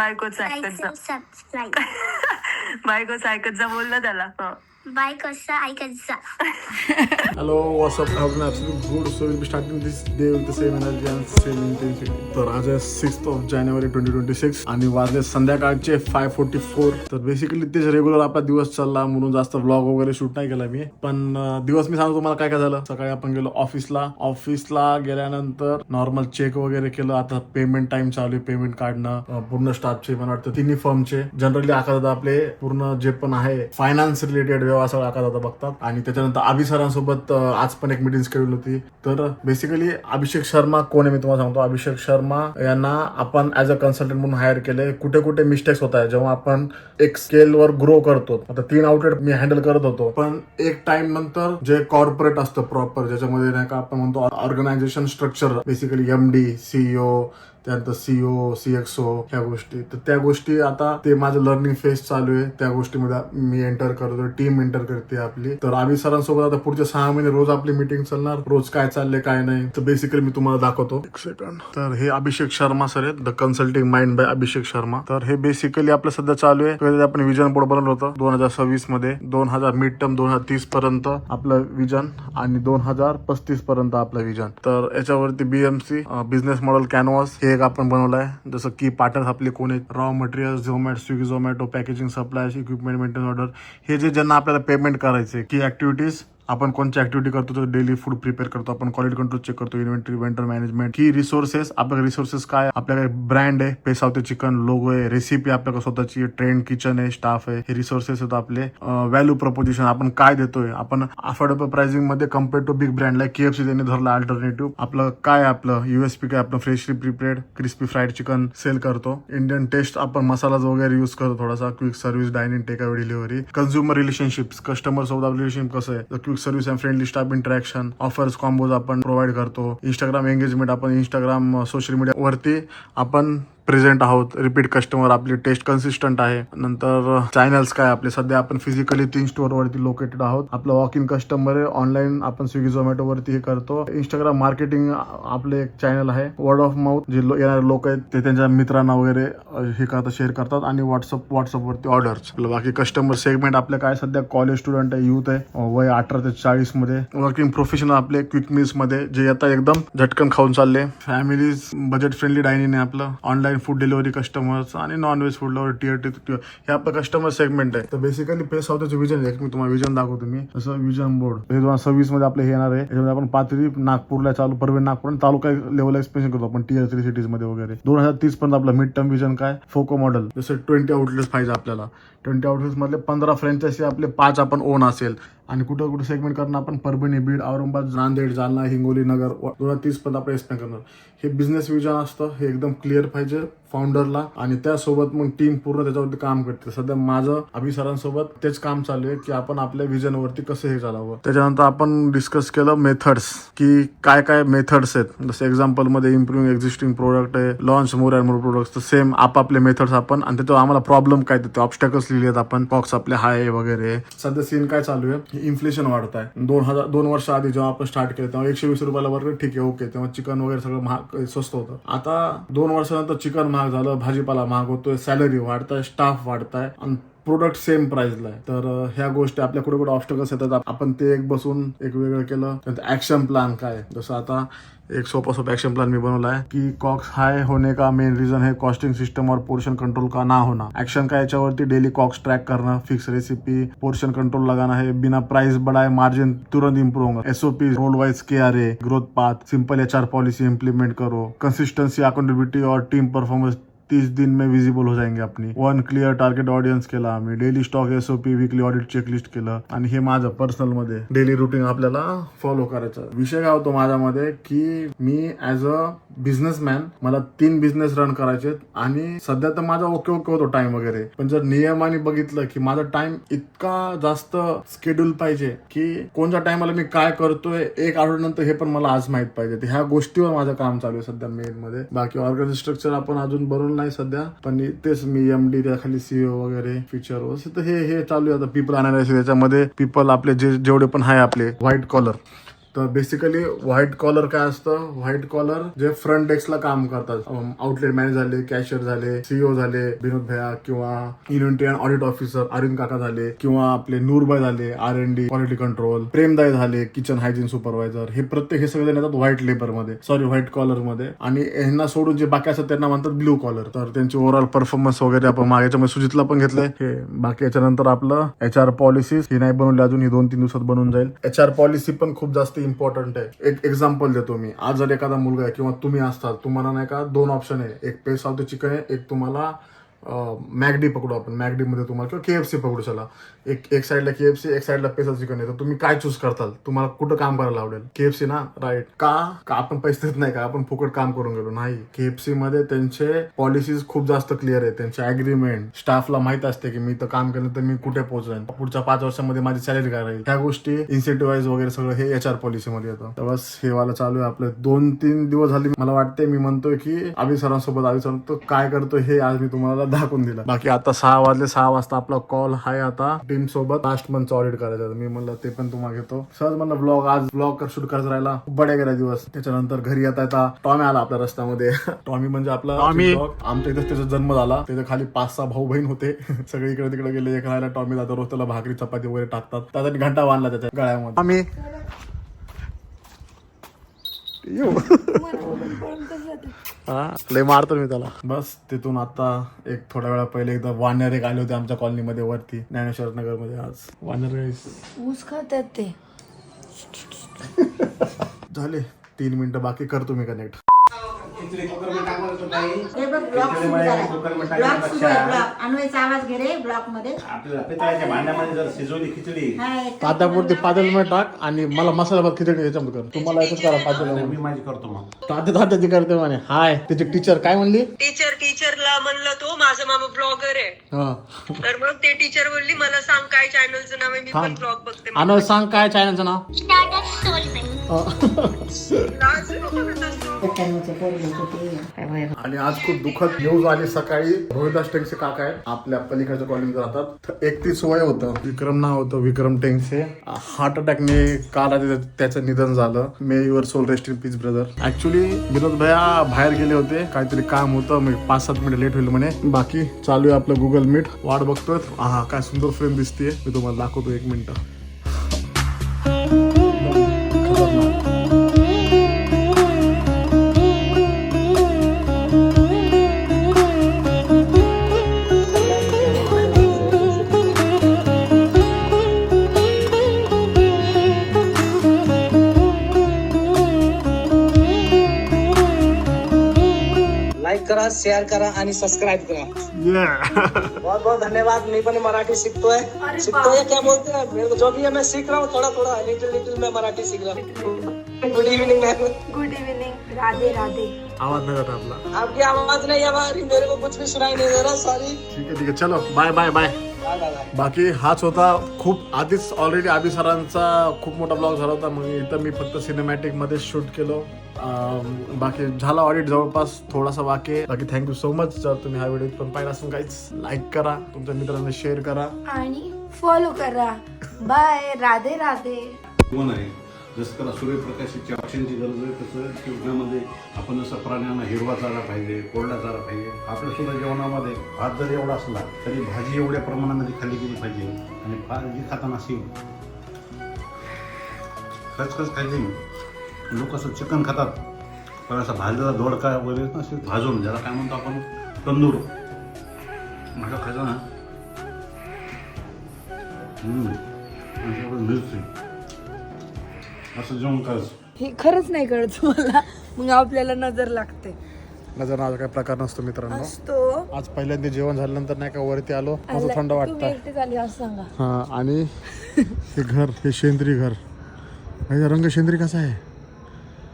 बायकोच ऐकत जा. बायकोच ऐकत जा बोललं त्याला. हं. बाय कसं ऐकत Hello, what's up? Having absolute good. So we'll be starting this day with the same energy and same intensity. तर आज आहे sixth of January twenty twenty six आणि वाजले संध्याकाळचे फाय फोर्टी फोर तर बेसिकली तेच रेग्युलर आपला दिवस चालला म्हणून जास्त व्लॉग वगैरे शूट नाही केला मी पण दिवस मी सांगतो तुम्हाला काय काय झालं सकाळी आपण गेलो ऑफिसला ऑफिसला गेल्यानंतर नॉर्मल चेक वगैरे केलं आता पेमेंट टाइम चालू आहे पेमेंट काढणं पूर्ण स्टाफचे मला वाटतं तिन्ही फर्मचे जनरली आका आपले पूर्ण जे पण आहे फायनान्स रिलेटेड व्यवहार सगळं आका बघतात. आणि त्याच्यानंतर अभि सरांसोबत आज पण एक मीटिंग शेड्यूल होती. तर बेसिकली अभिषेक शर्मा कोण आहे मी तुम्हाला सांगतो. अभिषेक शर्मा यांना आपण ऍज अ कन्सल्टंट म्हणून हायर केले कुठे कुठे मिस्टेक्स होत आहे जेव्हा आपण एक स्केलवर ग्रो करतो. आता तीन आउटलेट मी हँडल करत होतो. पण एक टाइम नंतर जे कॉर्पोरेट असतं प्रॉपर ज्याच्यामध्ये नाही का आपण म्हणतो organization structure basically M D CEO त्यानंतर सीओ सीएक्सओ ह्या गोष्टी. तर त्या गोष्टी आता ते माझं लर्निंग फेज चालू आहे. त्या गोष्टीमध्ये मी एंटर करतो टीम एंटर करते आपली. तर आम्ही सरांसोबत आता पुढचे सहा महिने रोज आपली मीटिंग चालणार. रोज काय चाललंय काय नाही. तर बेसिकली मी तुम्हाला दाखवतो. एक सेकंड तर हे अभिषेक शर्मा सर आहेत. The consulting mind by Abhishek Sharma. तर हे बेसिकली आपलं सध्या चालू आहे. पहिले आपण विजन बोर्ड बनवलं होतं? दोन हजार सव्वीसमध्ये. दोन हजार मिड टर्म दोन हजार तीस पर्यंत आपलं विजन आणि दोन हजार पस्तीस पर्यंत आपलं विजन तर याच्यावरती बीएमसी बिझनेस मॉडेल कॅनव्हास हे एक आपण बनवलंय. जसं की पार्टनर्स आपले कोण आहेत? Raw material Zomato Swiggy Zomato packaging supply equipment maintenance order हे जे ज्यांना आपल्याला पेमेंट करायचे की ऍक्टिव्हिटीज आपण कोणत्या ऍक्टिव्हिटी करतो तर डेली फूड प्रिपेअर करतो आपण क्वालिटी कंट्रोल चेक करतो इन्व्हेंटरी वेंटर मॅनेजमेंट ही रिसोर्सेस आपल्याकडे रिसोर्सेस काय? आपल्याकडे ब्रँड आहे पेसावते चिकन लोगो आहे रेसिपी आपल्याकडे स्वतःची ट्रेंड किचन आहे स्टाफ आहे हे रिसोर्सेस आहेत आपले. व्हॅल्यू प्रपोजिशन आपण काय देतोय? आपण affordable प्राइसिंगमध्ये compare to big brand like KFC त्यांनी धरलं अल्टरनेटिव्ह आपलं काय आपलं? युएसपी काय? आपलं freshly prepared crispy fried chicken sale करतो. इंडियन टेस्ट आपण मसालाज वगैरे युज करतो थोडासा. Quick service dining take away delivery consumer relationships customer सोबत आपलं रिलेशनशिप कसं आहे? Quick service and friendly staff interaction offers combos आपण प्रोव्हाइड करतो. इंस्टाग्राम एंगेजमेंट आपण इंस्टाग्राम सोशल मीडिया वरती आपण प्रेझेंट आहोत. रिपीट कस्टमर आपली टेस्ट कन्सिस्टंट आहे. नंतर चॅनल्स काय आपले? सध्या आपण फिजिकली तीन स्टोअर वरती लोकेटेड आहोत. आपलं वॉक इन कस्टमर आहे. ऑनलाईन आपण स्विगी झोमॅटो वरती हे करतो. इंस्टाग्राम मार्केटिंग आपले एक चॅनल आहे. वर्ड ऑफ माउथ जे येणारे लोक आहेत ते त्यांच्या मित्रांना वगैरे हे करतात शेअर करतात. आणि व्हॉट्सअप व्हॉट्सअप वरती ऑर्डर्स बाकी कस्टमर सेगमेंट आपले काय? सध्या कॉलेज स्टुडंट आहे युथ आहे. वय अठरा ते चाळीसमध्ये. वर्किंग प्रोफेशनल आपले क्विक मील्समध्ये. जे आता एकदम झटकन खाऊन चालले. फॅमिलीज बजेट फ्रेंडली डायनिंग आहे आपलं. ऑनलाईन फूड डिलिव्हरी कस्टमर्स आणि non veg food lover tier T हे आपलं कस्टमर सेगमेंट आहे. तर बेसिकली पे साऊथचं विजन आहे. मी तुम्हाला विजन दाखवतो मी. जसं विजन बोर्ड दोन हजार सव्वीसमध्ये आपलं हे येणार आहे. याच्यामध्ये आपण पाथरी नागपूरला चालू परवीन नागपूर आणि तालुका लेवल एक्सपेन्शन करतो आपण टियर थ्री सिटीजमध्ये वगैरे. दोन हजार तीस पर्यंत आपलं मिड टर्म विजन काय? फोको मॉडेल जसं ट्वेंटी आउटलेट्स पाहिजे आपल्याला. ट्वेंटी आउटलेट्स मधले पंधरा फ्रँचायसी आपले पाच आपण ओन असेल. आणि कुठं कुठं सेगमेंट करणं आपण परभणी बीड औरंगाबाद नांदेड जालना हिंगोली नगर दोन हजार तीस पर्यंत आपण एक्सपेंड करणार. हे बिझनेस विजन असतं हे एकदम क्लिअर पाहिजे फाउंडरला आणि त्यासोबत मग टीम पूर्ण त्याच्यावरती काम करते. सध्या माझं अभि सरांसोबत तेच काम चालू आहे की आपण आपल्या विजनवरती कसं हे चालावं. त्याच्यानंतर आपण डिस्कस केलं मेथड्स की काय काय मेथड्स आहेत. जसं एक्झाम्पलमध्ये इम्प्रूव्हिंग एक्झिस्टिंग प्रोडक्ट आहे launch more and more product तर सेम आपापले मेथड्स आपण आणि त्याच्यावर आम्हाला प्रॉब्लेम काय ते ऑब्स्टॅकल्स लिहिले आहेत आपण बॉक्स आपले हाय वगैरे. सध्या सीन काय चालू आहे? इन्फ्लेशन वाढत आहे दोन हजार दोन वर्ष आधी जेव्हा आपण स्टार्ट केलं तेव्हा एकशे वीस रुपयाला वर्ग ठीक आहे ओके तेव्हा चिकन वगैरे सगळं महाग स्वस्त होतं. आता दोन वर्षानंतर चिकन महाग झालं भाजीपाला महाग होतोय सॅलरी वाढताय स्टाफ वाढताय. आणि प्रोडक्ट सेम प्राइसला आहे. तर ह्या गोष्टी आपल्या कुठे कुठे ऑब्स्टकल्स येतात आपण ते एक बसून एक वेगळं केलं त्यानंतर ऍक्शन प्लॅन काय जसं आता एक सोपा सोपा ऍक्शन प्लान मी बनवला आहे की कॉक्स हाय होणे का मेन रीजन हे कॉस्टिंग सिस्टम और पोर्शन कंट्रोल का ना होना ऍक्शन का याच्यावरती? डेली कॉक्स ट्रॅक करणं फिक्स रेसिपी पोर्शन कंट्रोल लगाना है बिना प्राइस बढ़ाए मार्जिन तुरंत इंप्रूव होगा SOP role wise K R A growth path simple H R policy implement करो. कंसिस्टेंसी अकाउंटेबिलिटी और टीम परफॉर्मेंस तीस दिन में विजिबल हो जाएंगे अपनी। वन क्लिअर टार्गेट ऑडियन्स केला आम्ही. Daily stock SOP weekly audit checklist केलं. आणि हे माझं पर्सनलमध्ये. डेली रुटीन आपल्याला फॉलो करायचं. विषय काय होतो माझ्यामध्ये की मी ऍज अ बिझनेसमॅन मला तीन बिझनेस रन करायचे आणि सध्या तर माझा ओके ओके होतो टाइम वगैरे. पण जर नियमाने बघितलं की माझा टाइम इतका जास्त स्केड्यूल पाहिजे की कोणत्या टाइमाला मी काय करतोय एक आठवड्यानंतर हे पण मला आज माहीत पाहिजे. ह्या गोष्टीवर माझं काम चालू आहे सध्या मेन मध्ये. बाकी ऑर्गनायझेशन स्ट्रक्चर आपण अजून बनवलं नाही सध्या पण तेच मी एम डी त्याखाली सीओ वगैरे फीचर तर हे हे चालू आहे आता पीपल अनालिसिस याच्यामध्ये. पीपल आपले जे जेवढे पण आहे आपले व्हाईट कॉलर तर बेसिकली व्हाईट कॉलर काय असतं? व्हाईट कॉलर जे फ्रंट डेस्कला काम करतात. आउटलेट मॅनेजर झाले कॅशियर झाले सीईओ झाले विनोद भैया किंवा inventory and audit officer Arvind काका झाले किंवा आपले नूरबाई झाले R N D quality control प्रेमदाय झाले किचन हायजीन सुपरवायझर हे प्रत्येक हे सगळे येतात व्हाईट लेबरमध्ये. सॉरी व्हाईट कॉलरमध्ये. आणि यांना सोडून जे बाकी असतात त्यांना म्हणतात ब्ल्यू कॉलर तर त्यांचे ओव्हरऑल परफॉर्मन्स वगैरे आपण मागे याच्यामध्ये सुजितला पण घेतलंय. हे बाकी याच्यानंतर आपलं एच आर पॉलिसीज ही नाही बनवली अजून ही दोन तीन दिवसात बनून जाईल. एच आर पॉलिसी पण खूप जास्त इम्पॉर्टंट आहे. एक एक्झाम्पल देतो मी. आज जर एखादा मुलगा आहे किंवा तुम्ही असतात तुम्हाला नाही का दोन ऑप्शन आहे. एक पेस ऑफ द चिकन आहे एक तुम्हाला मॅगडी पकडू आपण. मॅगडीमध्ये तुम्हाला किंवा सी पकडू चला. एक एक साईडला सी एक साईडला पेसा चिकन येतं तर तुम्ही काय चूज करताल? तुम्हाला कुठं काम करायला आवडेल? के एफ सी ना? राईट का? का आपण पैसे देत नाही? का आपण फुकट काम करून गेलो? नाही. के एफ सी मध्ये त्यांचे पॉलिसीज खूप जास्त क्लिअर आहे त्यांचे अग्रीमेंट स्टाफला माहीत असते की मी तर काम केलं तर मी कुठे पोहोचेन? पुढच्या पाच वर्षामध्ये माझी सॅलरी काय राहील? ह्या गोष्टी इन्सेंटिव्हाइज वगैरे सगळं हे एच आर पॉलिसीमध्ये येतं. तर बस हे वाला चालू आहे आपलं. दोन तीन दिवस झाले मला वाटते मी म्हणतोय की आम्ही सरांसोबत आम्ही सर काय करतो हे आज मी तुम्हाला दाखवून दिलं. बाकी आता सहा वाजले सहा वाजता आपला कॉल आहे आता. टीम सोबत लास्ट मंथचा ऑडिट करायचा. मी म्हणलं ते पण तुम्हाला घेतो. सहज म्हणलं ब्लॉग आज ब्लॉग शूट करायचा राहिला. खूप बड्या गेला दिवस. त्याच्यानंतर घरी येता येता टॉमी आला आपल्या रस्त्यामध्ये. टॉमी म्हणजे आपला. आमच्या इथेच त्याचा जन्म झाला. त्याच्याखाली पाच सहा भाऊ बहीण होते. सगळे इकडे तिकडे गेले. एक राहायला टॉमी जातो रोज त्याला भाकरी चपाती वगैरे टाकतात. त्यासाठी घंटा बांधला त्याच्या गळ्यामध्ये. आम्ही येऊ हा लय मारतो मी त्याला. बस तिथून आता एक थोड्या वेळा पहिले एकदा वानर एक आले होते आमच्या कॉलनीमध्ये वरती ज्ञानेश्वर नगरमध्ये आज. वानर. ऊस खातात ते. झाले तीन मिनिटं बाकी करतो मी कनेक्ट हे बघ ब्लॉक सुरू झाला. ब्लॉक सुरू आहे ब्लॉक अन्वयचा आवाज घे रे ब्लॉकमध्ये. आपल्याला पितळाच्या भांड्यामध्ये जर शिजवली खिचडी. हा, एक तात्यापुरती पातेलमध्ये टाक आणि मला मसाला भात खिचडी याच्यामध्ये कर. तुम्हाला याच्यात करा पातेल मी माझी करतो मग. तात्या तात्याची करते म्हणे. हाय. त्याची टीचर काय म्हणली? टीचर टीचरला म्हणलं तो माझा मामा ब्लॉगर आहे. हा. तर मग ते टीचर बोलली मला सांग काय चॅनलचं नाव आहे मी पण ब्लॉग बघते. अनव सांग काय चॅनलचं नाव? स्टार्टअप सोलमेंट लाज नको. तू. आणि आज खूप दुःखद न्यूज आली सकाळी. रोहिदास टेंगसे काका आहेत. आपल्या पलीकडच्या कॉलनीत राहतात. एकतीस वय होतं. विक्रम नाव होतं विक्रम टेंगसे. हार्ट अटॅकने काल आधी त्या- त्याचं निधन झालं. May your soul rest in peace brother actually Vinod भैया बाहेर गेले होते. काहीतरी काम होतं. मी पाच सात मिनिट लेट होईल म्हणे. बाकी चालू आहे आपलं गुगल मीट वाट बघतोय. हा काय सुंदर फ्रेम दिसतीये. मी तुम्हाला दाखवतो एक मिनिट. लाईक करा शेअर करा आणि सबस्क्राईब करा. बहुत बहुत धन्यवाद. मैं पण मराठी सीखतो है सीखतो है क्या बोलते हैं? मेरे को जो भी है मैं सीख रहा हूँ. थोड़ा थोड़ा लिटिल लिटिल मैं मराठी सीख रहा हूँ. Good evening ma'am good evening Radhe Radhe. आवाज नाही जात आपला. आपकी आवाज नहीं रही मेरे को कुछ भी सुनाई नहीं दे रहा सॉरी ठीक आहे ठीक आहे. चलो बाय बाय बाय बाकी हाच होता खूप आधीच ऑलरेडी आबी सरांचा खूप मोठा ब्लॉग झाला होता. मग इथं मी फक्त सिनेमॅटिकमध्ये शूट केलो. अं, बाकी झाला ऑडिट जवळपास थोडासा बाकी. बाकी थँक्यू सो मच जर तुम्ही हा व्हिडिओ पण पाहिला असेल काहीच लाईक करा. तुमच्या मित्रांना शेअर करा. आणि फॉलो करा. बाय राधे राधे. आहे? जसं त्याला सूर्यप्रकाशाची ऑक्सिजनची गरज आहे तसं जीवनामध्ये आपण जसं प्राण्यांना हिरवा चारा पाहिजे कोरडा चारा पाहिजे आपल्या सुद्धा जेवणामध्ये भात जर एवढा असला तरी भाजी एवढ्या प्रमाणामध्ये खाल्ली गेली पाहिजे. आणि भाजी खाताना असेल खचखच खायची लोक असं चिकन खातात पण असं भाजलेला दोडका वगैरे ना असे भाजून ज्याला काय म्हणतो आपण तंदूर. माझा खायचं ना? मिरची. असं जेवण करायचं. हे खरंच नाही कळत मला मग आपल्याला नजर लागते. नजर नावाचा काही प्रकार नसतो मित्रांनो. असतो. आज पहिल्यांदा जेवण झाल्यानंतर नाही का वरती आलो. माझं आला- थंड तुम्ही वाटतं एकटे झाली असं सांगा. हा आणि हे घर हे शेंद्री घर. रंग शेंद्री कसा आहे?